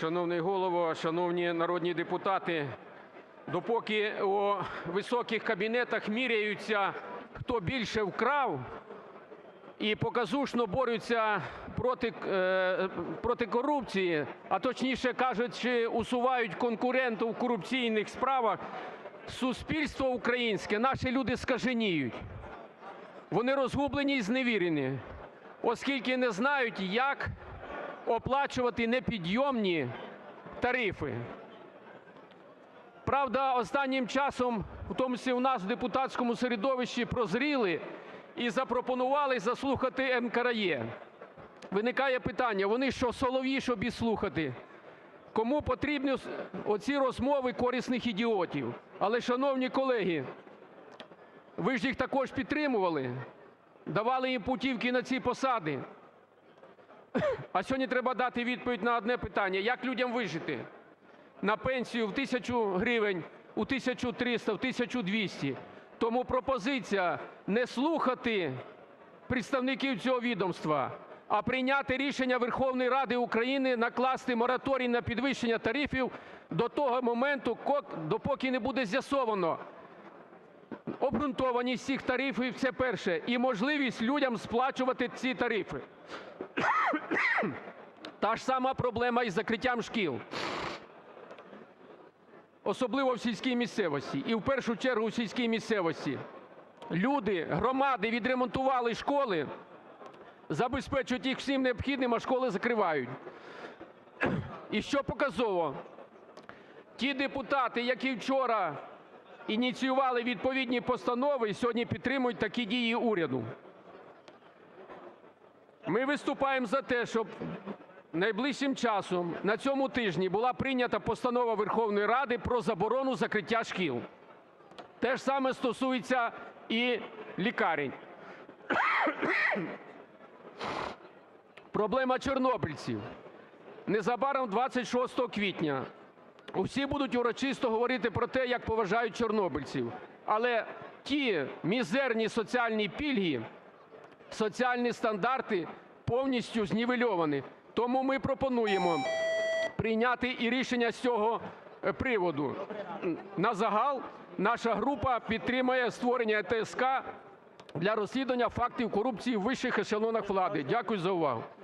Шановний Голово, шановні народні депутати! Допоки у високих кабінетах міряються, хто більше вкрав, і показушно борються проти корупції, а точніше кажучи, усувають конкурентів у корупційних справах, суспільство українське, наші люди скаженіють. Вони розгублені і зневірені, оскільки не знають, як оплачувати непідйомні тарифи. Правда, останнім часом, в тому числі у нас в депутатському середовищі, прозріли і запропонували заслухати НКРЕ. Виникає питання: вони що, солов'ї, щоб їх слухати? Кому потрібні оці розмови корисних ідіотів? Але, шановні колеги, ви ж їх також підтримували, давали їм путівки на ці посади. А сьогодні треба дати відповідь на одне питання: як людям вижити на пенсію в тисячу гривень, у 1300, в 1200? Тому пропозиція не слухати представників цього відомства, а прийняти рішення Верховної Ради України накласти мораторій на підвищення тарифів до того моменту, допоки не буде з'ясовано обґрунтованість цих тарифів – це перше, і можливість людям сплачувати ці тарифи. Та ж сама проблема із закриттям шкіл, особливо в сільській місцевості, і в першу чергу в сільській місцевості. Люди, громади відремонтували школи, забезпечують їх всім необхідним, а школи закривають. І що показово, ті депутати, які вчора ініціювали відповідні постанови, сьогодні підтримують такі дії уряду. Ми виступаємо за те, щоб найближчим часом, на цьому тижні, була прийнята постанова Верховної Ради про заборону закриття шкіл. Те ж саме стосується і лікарень. Проблема чорнобильців. Незабаром 26 квітня усі будуть урочисто говорити про те, як поважають чорнобильців. Але ті мізерні соціальні пільги, соціальні стандарти повністю знівельовані. Тому ми пропонуємо прийняти і рішення з цього приводу. На загал наша група підтримує створення ТСК для розслідування фактів корупції в вищих ешелонах влади. Дякую за увагу.